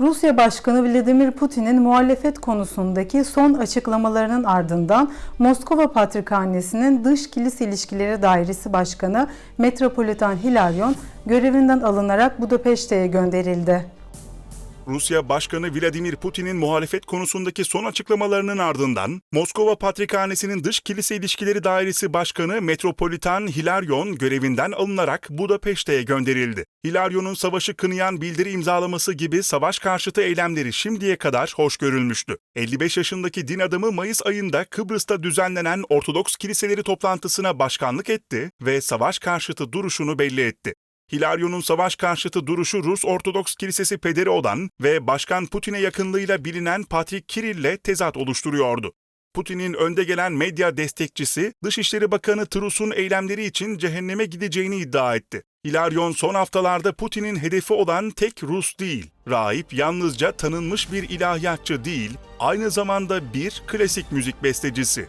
Rusya Başkanı Vladimir Putin'in muhalefet konusundaki son açıklamalarının ardından Moskova Patrikhanesi'nin Dış Kilis İlişkileri Dairesi Başkanı Metropolitan Hilaryon görevinden alınarak Budapeşte'ye gönderildi. Rusya Başkanı Vladimir Putin'in muhalefet konusundaki son açıklamalarının ardından Moskova Patrikhanesi'nin Dış Kilise İlişkileri Dairesi Başkanı Metropolitan Hilaryon görevinden alınarak Budapeşte'ye gönderildi. Hilaryon'un savaşı kınayan bildiri imzalaması gibi savaş karşıtı eylemleri şimdiye kadar hoş görülmüştü. 55 yaşındaki din adamı Mayıs ayında Kıbrıs'ta düzenlenen Ortodoks kiliseleri toplantısına başkanlık etti ve savaş karşıtı duruşunu belli etti. Hilaryon'un savaş karşıtı duruşu Rus Ortodoks Kilisesi pederi olan ve Başkan Putin'e yakınlığıyla bilinen Patrik Kirill'le tezat oluşturuyordu. Putin'in önde gelen medya destekçisi, Dışişleri Bakanı Trus'un eylemleri için cehenneme gideceğini iddia etti. Hilaryon son haftalarda Putin'in hedefi olan tek Rus değil, rahip yalnızca tanınmış bir ilahiyatçı değil, aynı zamanda bir klasik müzik bestecisi.